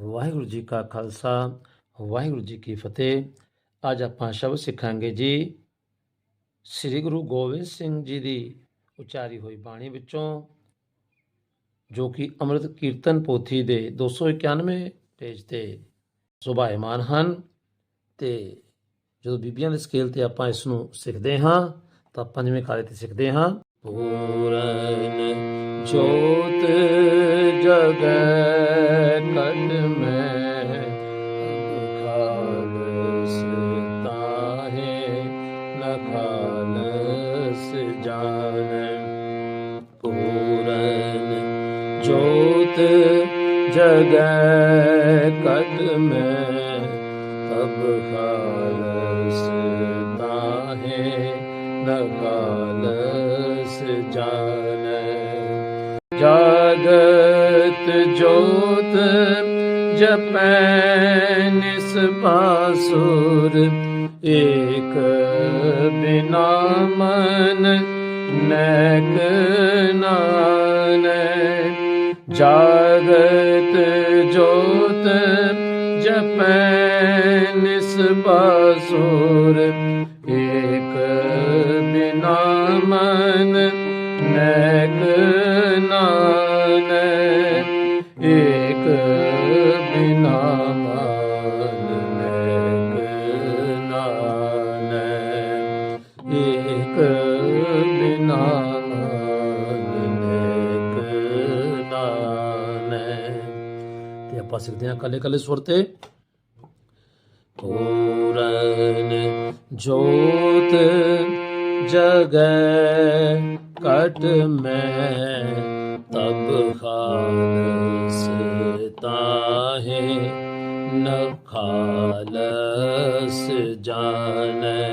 ਵਾਹਿਗੁਰੂ ਜੀ ਕਾ ਖਾਲਸਾ, ਵਾਹਿਗੁਰੂ ਜੀ ਕੀ ਫਤਿਹ। ਅੱਜ ਆਪਾਂ ਸ਼ਬਦ ਸਿੱਖਾਂਗੇ ਜੀ, ਸ੍ਰੀ ਗੁਰੂ ਗੋਬਿੰਦ ਸਿੰਘ ਜੀ ਦੀ ਉਚਾਰੀ ਹੋਈ ਬਾਣੀ ਵਿੱਚੋਂ, ਜੋ ਕਿ ਅੰਮ੍ਰਿਤ ਕੀਰਤਨ ਪੋਥੀ ਦੇ 291 ਪੇਜ ਤੇ ਸੁਭਾਇਮਾਨ ਹਨ। ਤੇ ਜਦੋਂ ਬੀਬੀਆਂ ਦੇ ਸਕੇਲ ਤੇ ਆਪਾਂ ਇਸ ਨੂੰ ਸਿੱਖਦੇ ਹਾਂ, ਤਾਂ ਪੰਜਵੇਂ ਕਾਲੇ ਤੇ ਸਿੱਖਦੇ ਹਾਂ, ਪੂਰਨ ਜੋਤ ਜਗੈ ਕਟ ਖਾਲਸ ਜਾਣੈ, ਪੂਰਨ ਜੋਤ ਜਗੈ ਕਟ ਮੈਂ, ਤਬ ਖਾਲਸ ਤਾਹੇ, ਨ ਜਾਣੈ। ਜਾਗਤ ਜੋਤ ਜਪੈ ਨਿਸ ਪਾਸੁਰ ਏਕ ਬਿਨਾ ਮਨ ਨੈਕ ਨਾਨੈ। ਜਾਗਤ ਜੋਤ ਜਪੈ ਨਿਸ ਪਾਸੁਰ। ਏਕ ਬਿਨਾ ਮਨ ਨੈਕ ਨਾਨੈ। ਏਕ ਤੇ ਆਪਾਂ ਸਿੱਖਦੇ ਹਾਂ ਕੱਲੇ ਕੱਲੇ ਸੁਰ ਤੇ ਪੂਰਨ ਜੋਤ ਜਗੈ ਕਟ ਮੈਂ ਤਬ ਖਾਲਸ ਤਾਹੇ ਨ ਖਾਲਸ ਜਾਣੈ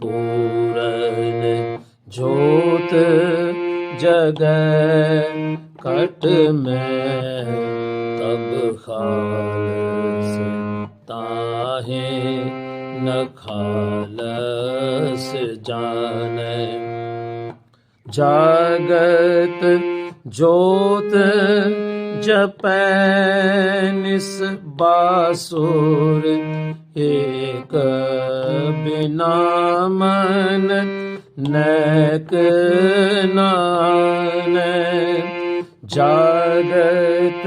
ਪੂਰਨ ਜੋਤ ਜਗੈ ਕਟ ਮੈਂ ਤਬ ਖਾਲਸ ਤਾਹੇ ਨ ਖਾਲਸ ਜਾਣੈ। ਜਾਗਤ ਜੋਤ ਜਪੈ ਨਿਸ ਬਾਸੁਰ, ਏਕ ਬਿਨਾ ਮਨ ਨੈਕ ਨਾਨੈ। ਜਾਗਤ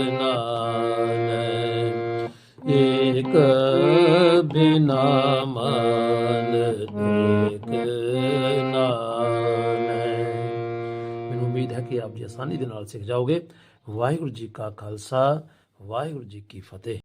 ਬਿਨਾ ਮਨ ਨੈਕ ਨਾਨੈ ਮੈਨੂੰ ਉਮੀਦ ਹੈ ਕਿ ਆਪ ਜੀ ਆਸਾਨੀ ਦੇ ਨਾਲ ਸਿੱਖ ਜਾਓਗੇ। ਵਾਹਿਗੁਰੂ ਜੀ ਕਾ ਖਾਲਸਾ, ਵਾਹਿਗੁਰੂ ਜੀ ਕੀ ਫਤਿਹ।